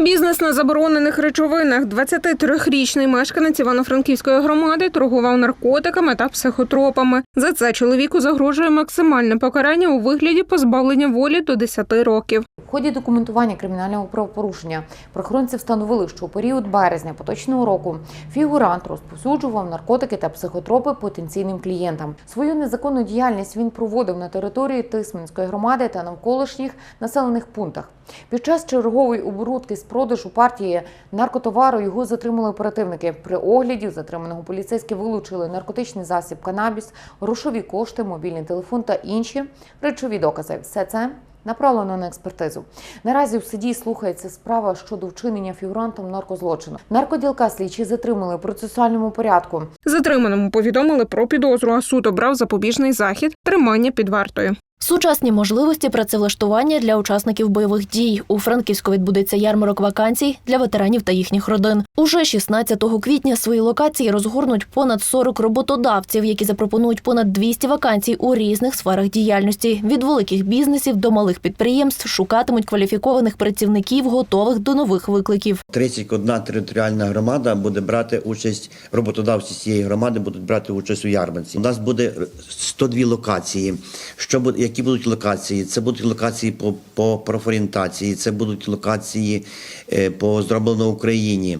Бізнес на заборонених речовинах. 23-річний мешканець Івано-Франківської громади торгував наркотиками та психотропами. За це чоловіку загрожує максимальне покарання у вигляді позбавлення волі до 10 років. В ході документування кримінального правопорушення правоохоронці встановили, що у період березня поточного року фігурант розповсюджував наркотики та психотропи потенційним клієнтам. Свою незаконну діяльність він проводив на території Тисменської громади та навколишніх населених пунктах. Під час чергової оборудки з продажу партії наркотовару його затримали оперативники. При огляді затриманого поліцейські вилучили наркотичний засіб канабіс, грошові кошти, мобільний телефон та інші речові докази. Все це направлено на експертизу. Наразі в суді слухається справа щодо вчинення фігурантом наркозлочину. Наркоділка слідчі затримали у процесуальному порядку. Затриманому повідомили про підозру, а суд обрав запобіжний захід тримання під вартою. Сучасні можливості працевлаштування для учасників бойових дій. У Франківську відбудеться ярмарок вакансій для ветеранів та їхніх родин. Уже 16 квітня свої локації розгорнуть понад 40 роботодавців, які запропонують понад 200 вакансій у різних сферах діяльності. Від великих бізнесів до малих підприємств шукатимуть кваліфікованих працівників, готових до нових викликів. 31 територіальна громада буде брати участь, роботодавці цієї громади будуть брати участь у ярмарці. У нас буде 102 локації. Що буде, які будуть локації? Це будуть локації по, по профорієнтації, це будуть локації е, по зроблено в Україні.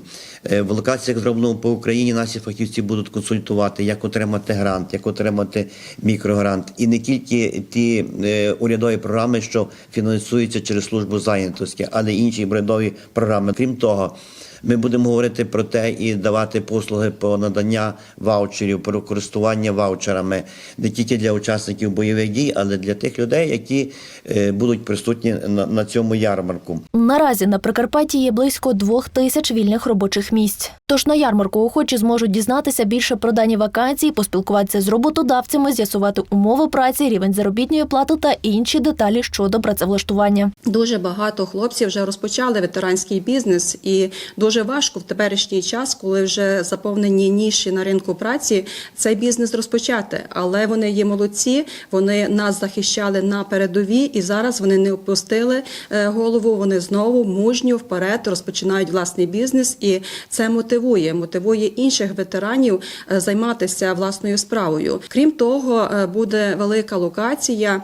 Е, В локаціях зроблено по Україні наші фахівці будуть консультувати, як отримати грант, як отримати мікрогрант. І не тільки ті е, урядові програми, що фінансуються через службу зайнятості, але й інші урядові програми. Крім того, ми будемо говорити про те і давати послуги по надання ваучерів, про користування ваучерами не тільки для учасників бойових дій, але для тих людей, які е, будуть присутні на, на цьому ярмарку. Наразі на Прикарпатті є близько двох тисяч вільних робочих місць. Тож на ярмарку охочі зможуть дізнатися більше про дані вакансії, поспілкуватися з роботодавцями, з'ясувати умови праці, рівень заробітної плати та інші деталі щодо працевлаштування. Дуже багато хлопців вже розпочали ветеранський бізнес, і дуже важко в теперішній час, коли вже заповнені ніші на ринку праці, цей бізнес розпочати. Але вони є молодці, вони нас захищали на передовій, і зараз вони не опустили е, голову. Вони знову мужньо вперед розпочинають власний бізнес, і це мотивує, мотивує інших ветеранів е, займатися власною справою. Крім того, е, буде велика локація,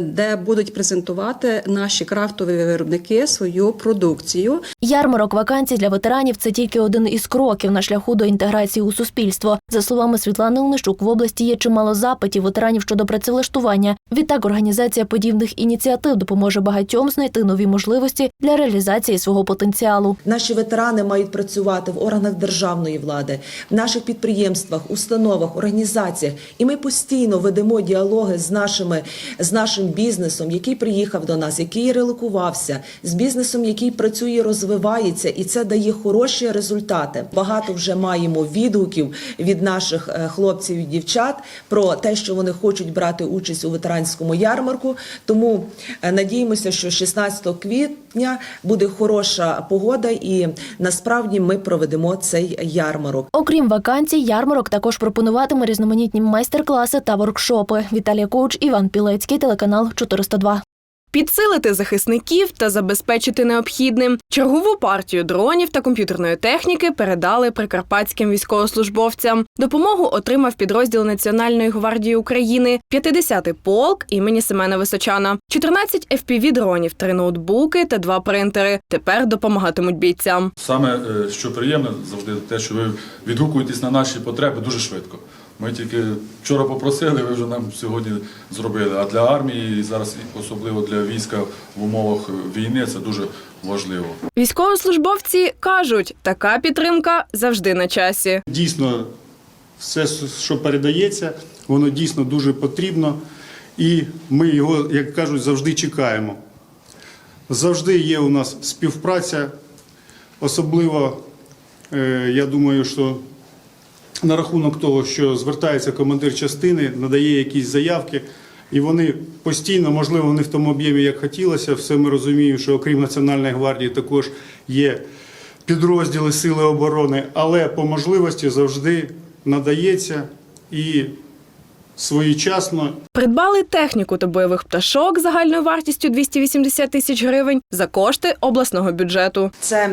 де будуть презентувати наші крафтові виробники свою продукцію. Ярмарок вакансій для ветеранів це тільки один із кроків на шляху до інтеграції у суспільство. За словами Світлани Лнищук, в області є чимало запитів ветеранів щодо працевлаштування. Відтак, організація подібних ініціатив допоможе багатьом знайти нові можливості для реалізації свого потенціалу. Наші ветерани мають працювати в органах державної влади, в наших підприємствах, установах, організаціях. І ми постійно ведемо діалоги з нашими з нашим бізнесом, який приїхав до нас, який релокувався, з бізнесом, який працює, розвивається, і це дає хороші результати. Багато вже маємо відгуків від наших е, хлопців і дівчат про те, що вони хочуть брати участь у ветеранському ярмарку. Тому е, надіємося, що 16 квітня буде хороша погода, і насправді ми проведемо цей ярмарок. Окрім вакансій, ярмарок також пропонуватиме різноманітні майстер-класи та воркшопи. Віталія Коуч, Іван Пілецький, телеканал 402. Підсилити захисників та забезпечити необхідним. Чергову партію дронів та комп'ютерної техніки передали прикарпатським військовослужбовцям. Допомогу отримав підрозділ Національної гвардії України, 50-й полк імені Семена Височана, 14 FPV дронів, 3 ноутбуки та 2 принтери. Тепер допомагатимуть бійцям. Саме е, що приємне завжди те, що ви відгукуєтесь на наші потреби дуже швидко. Ми тільки вчора попросили, ви вже нам сьогодні зробили. А для армії і зараз особливо для війська в умовах війни це дуже важливо. Військовослужбовці кажуть, така підтримка завжди на часі. Дійсно, все, що передається, воно дійсно дуже потрібно, і ми його, як кажуть, завжди чекаємо. Завжди є у нас співпраця, особливо, е, я думаю, що на рахунок того, що звертається командир частини, надає якісь заявки, і вони постійно, можливо, не в тому об'ємі, як хотілося. Все ми розуміємо, що окрім Національної гвардії також є підрозділи Сили оборони, але по можливості завжди надається і своєчасно Придбали техніку та бойових пташок загальною вартістю 280 тисяч гривень за кошти обласного бюджету. Це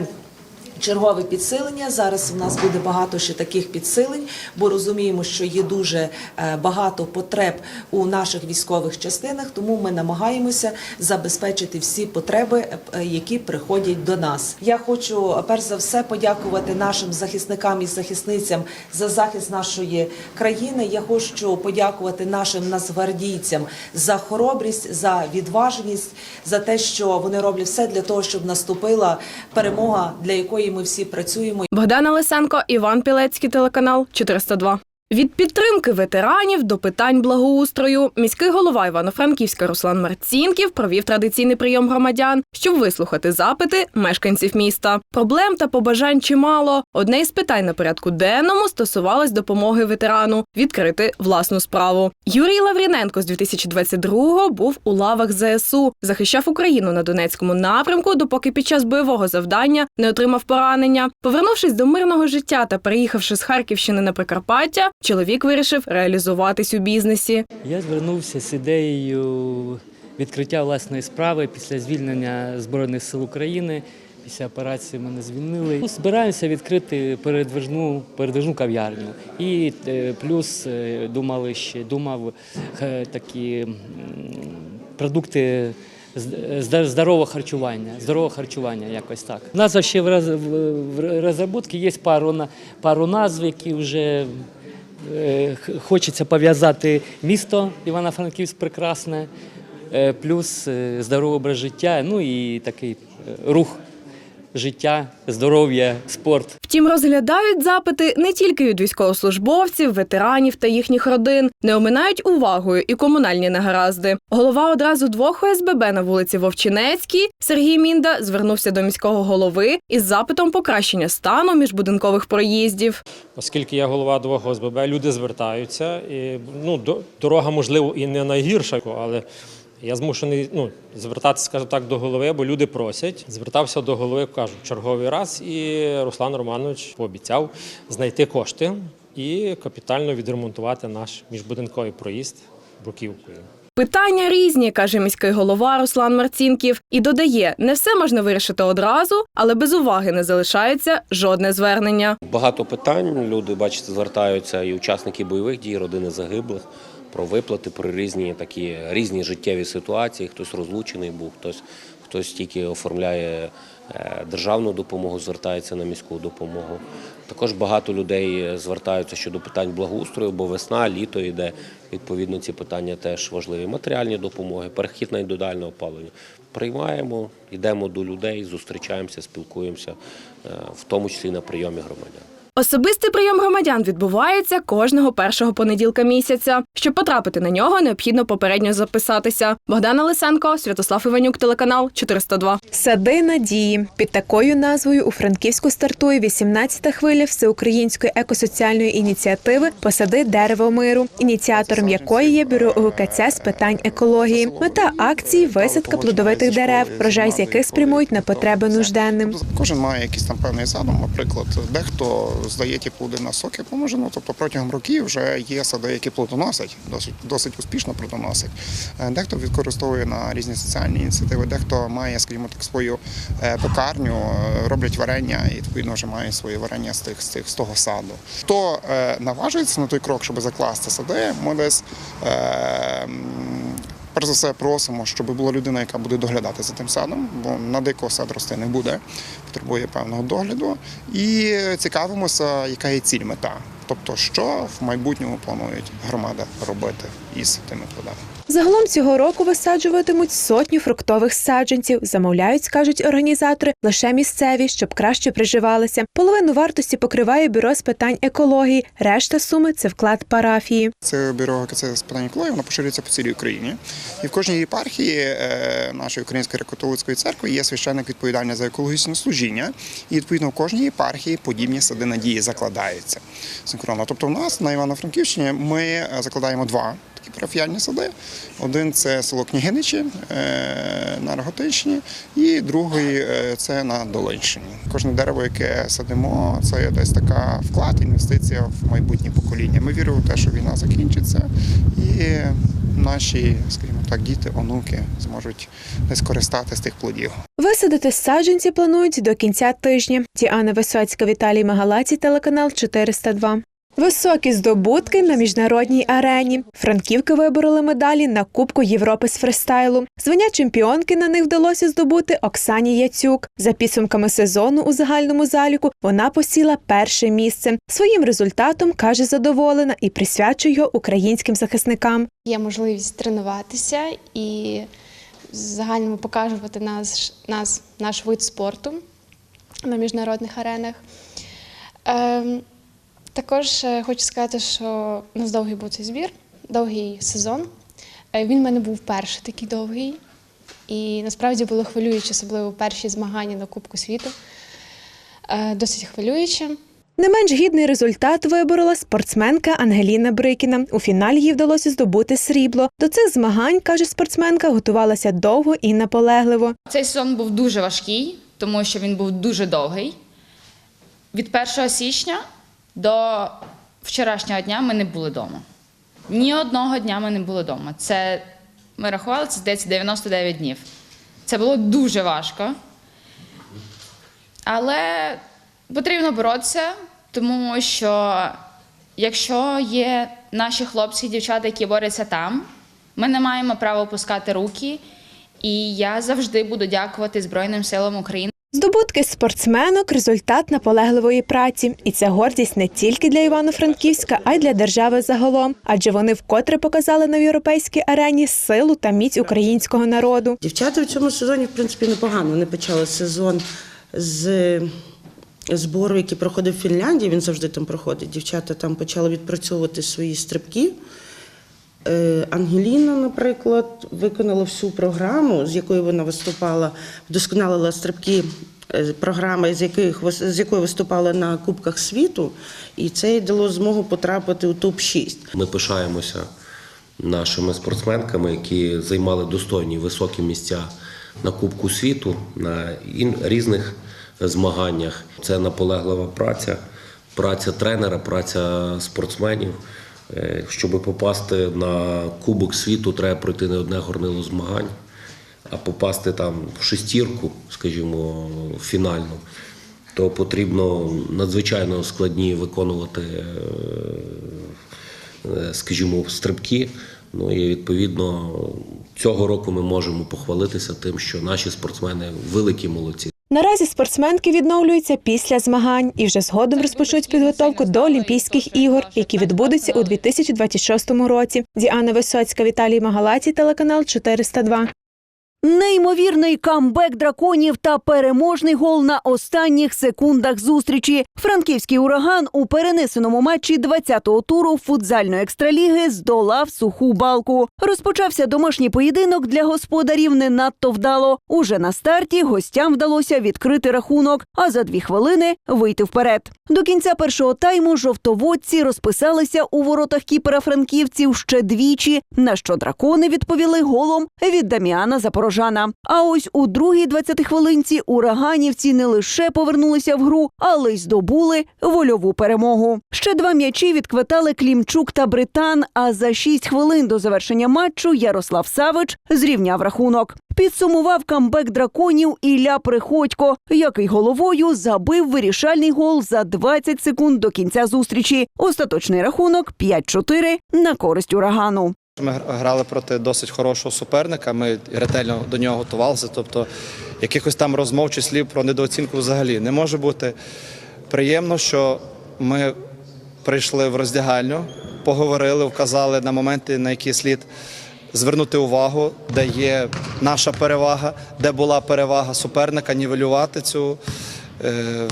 чергове підсилення. Зараз в нас буде багато ще таких підсилень, бо розуміємо, що є дуже е, багато потреб у наших військових частинах, тому ми намагаємося забезпечити всі потреби, е, які приходять до нас. Я хочу е, перш за все подякувати нашим захисникам і захисницям за захист нашої країни. Я хочу подякувати нашим нацгвардійцям за хоробрість, за відважність, за те, що вони роблять все для того, щоб наступила перемога, для якої ми всі працюємо. Богдана Лисенко, Іван Пілецький, телеканал 402. Від підтримки ветеранів до питань благоустрою міський голова Івано-Франківська Руслан Марцінків провів традиційний прийом громадян, щоб вислухати запити мешканців міста. Проблем та побажань чимало. Одне із питань на порядку денному стосувалось допомоги ветерану відкрити власну справу. Юрій Лавріненко з 2022-го був у лавах ЗСУ, захищав Україну на Донецькому напрямку, допоки під час бойового завдання не отримав поранення. Повернувшись до мирного життя та переїхавши з Харківщини на Прикарпаття, чоловік вирішив реалізуватись у бізнесі. Я звернувся з ідеєю відкриття власної справи після звільнення Збройних сил України. Після операції мене звільнили. Ну, Збираємося відкрити передвижну, передвижну кав'ярню. І е, плюс е, думали ще думав е, такі продукти здорового харчування. Здорового харчування, якось так. Назва ще в, роз- в, в розробці є пару, пару назв, які вже Хочеться пов'язати місто Івано-Франківськ прекрасне, е, плюс е, здоровий образ життя, ну і такий е, рух життя, здоров'я, спорт. Втім, розглядають запити не тільки від військовослужбовців, ветеранів та їхніх родин, не оминають увагою і комунальні негаразди. Голова одразу двох ОСББ на вулиці Вовчинецькій Сергій Мінда звернувся до міського голови із запитом покращення стану міжбудинкових проїздів. Оскільки я голова двох ОСББ, люди звертаються. І, ну, до- дорога, можливо, і не найгірша, але я змушений ну, звертатися, скажімо так, до голови, бо люди просять. Звертався до голови, кажу, черговий раз, і Руслан Романович пообіцяв знайти кошти і капітально відремонтувати наш міжбудинковий проїзд бруківкою. Питання різні, каже міський голова Руслан Марцінків, і додає, не все можна вирішити одразу, але без уваги не залишається жодне звернення. Багато питань. Люди, бачите, звертаються і учасники бойових дій, родини загиблих про виплати, про різні такі різні життєві ситуації. Хтось розлучений був, хтось хтось тільки оформляє е, державну допомогу, звертається на міську допомогу. Також багато людей звертаються щодо питань благоустрою, бо весна, літо йде. Відповідно, ці питання теж важливі. Матеріальні допомоги, перехід на індивідуальне опалення. Приймаємо, йдемо до людей, зустрічаємося, спілкуємося, е, в тому числі на прийомі громадян. Особистий прийом громадян відбувається кожного першого понеділка місяця. Щоб потрапити на нього, необхідно попередньо записатися. Богдана Лисенко, Святослав Іванюк, телеканал 402. Сади надії під такою назвою у Франківську стартує 18-та хвиля всеукраїнської екосоціальної ініціативи Посади дерево миру, ініціатором якої є бюро УКЦ з питань екології. Мета акції висадка плодовитих дерев, врожай з яких спрямують на потреби нужденним. Кожен має якийсь там певний задум. Наприклад, дехто здає ті плоди на соки поможено. Тобто протягом років вже є сади, які плодоносять, досить досить успішно плодоносять. Е, Дехто використовує на різні соціальні ініціативи, дехто має, скажімо так, свою е, пекарню, е, роблять варення і відповідно вже має своє варення з тих з тих з того саду. Хто наважується на той крок, щоб закласти сади, ми десь. Перш за все просимо, щоб була людина, яка буде доглядати за тим садом, бо на дикого сад рости не буде, потребує певного догляду. І цікавимося, яка є ціль мета. Тобто, що в майбутньому планують громада робити із тими плодами. Загалом цього року висаджуватимуть сотню фруктових саджанців. Замовляють, скажуть організатори, лише місцеві, щоб краще приживалися. Половину вартості покриває бюро з питань екології. Решта суми це вклад парафії. Це бюро ГКЦ з питань екології, воно поширюється по цілій Україні. І в кожній єпархії е, нашої Української католицької церкви є священник відповідальний за екологічне служіння. І відповідно в кожній єпархії подібні сади надії закладаються синхронно. Тобто, в нас на Івано-Франківщині ми е, закладаємо два такі парафіальні сади. Один це село Княгиничі е, на Роготичні, і другий е, це на Долинщині. Кожне дерево, яке садимо, це десь така вклад, інвестиція в майбутнє покоління. Ми віримо в те, що війна закінчиться, і наші, скажімо так, діти, онуки зможуть десь користатися з тих плодів. Висадити саджанці планують до кінця тижня. Діана Висоцька, Віталій Магалаці, телеканал 402. Високі здобутки на міжнародній арені. Франківки вибороли медалі на Кубку Європи з фристайлу. Звання чемпіонки на них вдалося здобути Оксані Яцюк. За підсумками сезону у загальному заліку вона посіла перше місце. Своїм результатом каже задоволена і присвячує його українським захисникам. Є можливість тренуватися і загальному показувати нас, нас, наш вид спорту на міжнародних аренах. Ем, також е, хочу сказати, що у нас довгий був цей збір, довгий сезон. Е, Він в мене був перший такий довгий. І насправді було хвилююче, особливо перші змагання на Кубку світу. Е, Досить хвилююче. Не менш гідний результат виборола спортсменка Ангеліна Брикіна. У фіналі їй вдалося здобути срібло. До цих змагань, каже спортсменка, готувалася довго і наполегливо. Цей сезон був дуже важкий, тому що він був дуже довгий. Від 1 січня до вчорашнього дня ми не були вдома. Ні одного дня ми не були вдома. Це ми рахували, це здається 99 днів. Це було дуже важко. Але потрібно боротися, тому що якщо є наші хлопці і дівчата, які борються там, ми не маємо права опускати руки. І я завжди буду дякувати Збройним силам України. Здобутки спортсменок результат наполегливої праці, і це гордість не тільки для Івано-Франківська, а й для держави загалом, адже вони вкотре показали на європейській арені силу та міць українського народу. Дівчата в цьому сезоні, в принципі, непогано. Вони почали сезон з збору, який проходив в Фінляндії. Він завжди там проходить. Дівчата там почали відпрацьовувати свої стрибки. Е, Ангеліна, наприклад, виконала всю програму, з якою вона виступала, вдосконалила стрибки. е, Програми, з яких з якою виступала на Кубках світу, і це їй дало змогу потрапити у топ 6 Ми пишаємося нашими спортсменками, які займали достойні високі місця на Кубку світу, на різних змаганнях. Це наполеглива праця, праця тренера, праця спортсменів. Е, Щоб попасти на Кубок світу, треба пройти не одне горнило змагань, а попасти там в шестірку, скажімо, фінальну, то потрібно надзвичайно складні виконувати е, е, скажімо, стрибки. Ну і відповідно цього року ми можемо похвалитися тим, що наші спортсмени великі молодці. Наразі спортсменки відновлюються після змагань і вже згодом розпочнуть підготовку до Олімпійських ігор, які відбудуться у 2026 році. Діана Висоцька, Віталій Магалаці, телеканал 402. Неймовірний камбек драконів та переможний гол на останніх секундах зустрічі. Франківський ураган у перенесеному матчі 20-го туру футзальної екстраліги здолав суху балку. Розпочався домашній поєдинок для господарів не надто вдало. Уже на старті гостям вдалося відкрити рахунок, а за дві хвилини вийти вперед. До кінця першого тайму жовтоводці розписалися у воротах кіпера франківців ще двічі, на що дракони відповіли голом від Даміана Запорожана. А ось у другій 20 хвилинці ураганівці не лише повернулися в гру, але й здобули вольову перемогу. Ще два м'ячі відквитали Клімчук та Британ. А за 6 хвилин до завершення матчу Ярослав Савич зрівняв рахунок. Підсумував камбек драконів Ілля Приходько, який головою забив вирішальний гол за 20 секунд до кінця зустрічі. Остаточний рахунок 5-4 на користь урагану. Ми грали проти досить хорошого суперника. Ми ретельно до нього готувалися. Тобто, якихось там розмов чи слів про недооцінку взагалі не може бути. Приємно, що ми прийшли в роздягальню, поговорили, вказали на моменти, на які слід звернути увагу, де є наша перевага, де була перевага суперника, нівелювати цю. Е,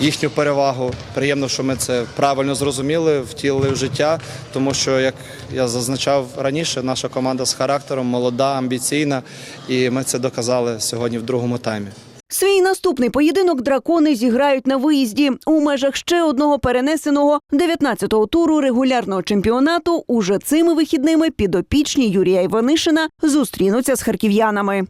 їхню перевагу. Приємно, що ми це правильно зрозуміли, втілили в життя, тому що, як я зазначав раніше, наша команда з характером молода, амбіційна, і ми це доказали сьогодні в другому таймі. Свій наступний поєдинок дракони зіграють на виїзді у межах ще одного перенесеного 19-го туру регулярного чемпіонату. Уже цими вихідними підопічні Юрія Іванишина зустрінуться з харків'янами.